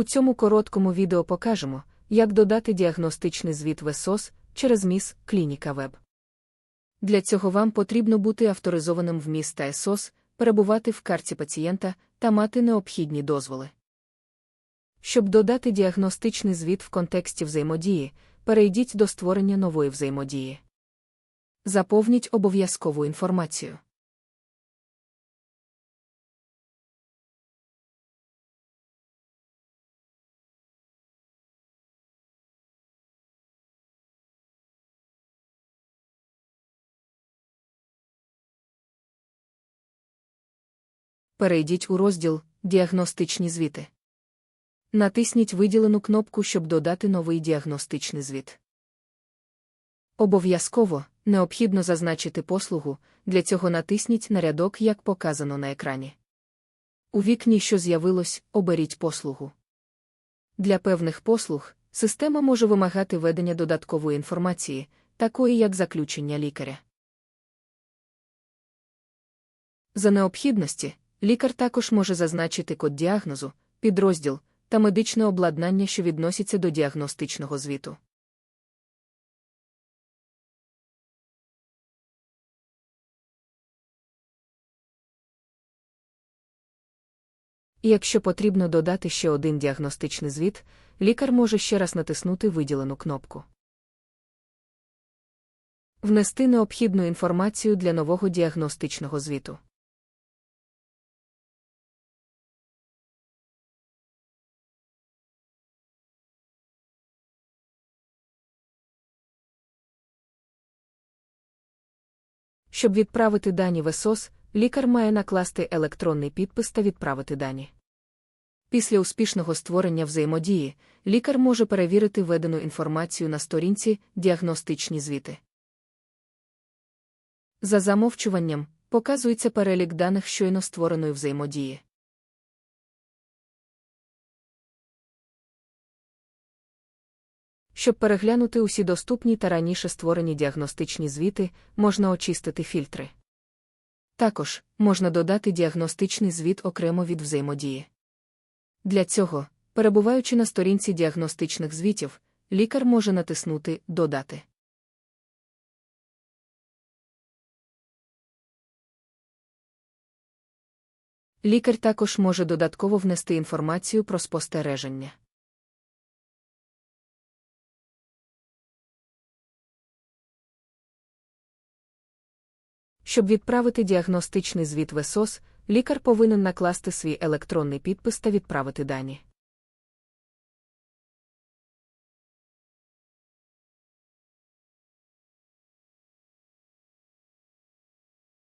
У цьому короткому відео покажемо, як додати діагностичний звіт в СОС через МІС Клініка Веб. Для цього вам потрібно бути авторизованим в МІС та СОС, перебувати в карті пацієнта та мати необхідні дозволи. Щоб додати діагностичний звіт в контексті взаємодії, перейдіть до створення нової взаємодії. Заповніть обов'язкову інформацію. Перейдіть у розділ Діагностичні звіти. Натисніть виділену кнопку, щоб додати новий діагностичний звіт. Обов'язково необхідно зазначити послугу, для цього натисніть на рядок, як показано на екрані. У вікні, що з'явилось, оберіть послугу. Для певних послуг система може вимагати ведення додаткової інформації, такої як заключення лікаря. За необхідності, лікар також може зазначити код діагнозу, підрозділ та медичне обладнання, що відносяться до діагностичного звіту. І якщо потрібно додати ще один діагностичний звіт, лікар може ще раз натиснути виділену кнопку. Внести необхідну інформацію для нового діагностичного звіту. Щоб відправити дані в ЕСОС, лікар має накласти електронний підпис та відправити дані. Після успішного створення взаємодії, лікар може перевірити введену інформацію на сторінці діагностичні звіти. За замовчуванням показується перелік даних щойно створеної взаємодії. Щоб переглянути усі доступні та раніше створені діагностичні звіти, можна очистити фільтри. Також можна додати діагностичний звіт окремо від взаємодії. Для цього, перебуваючи на сторінці діагностичних звітів, лікар може натиснути Додати. Лікар також може додатково внести інформацію про спостереження. Щоб відправити діагностичний звіт в ЕСОС, лікар повинен накласти свій електронний підпис та відправити дані.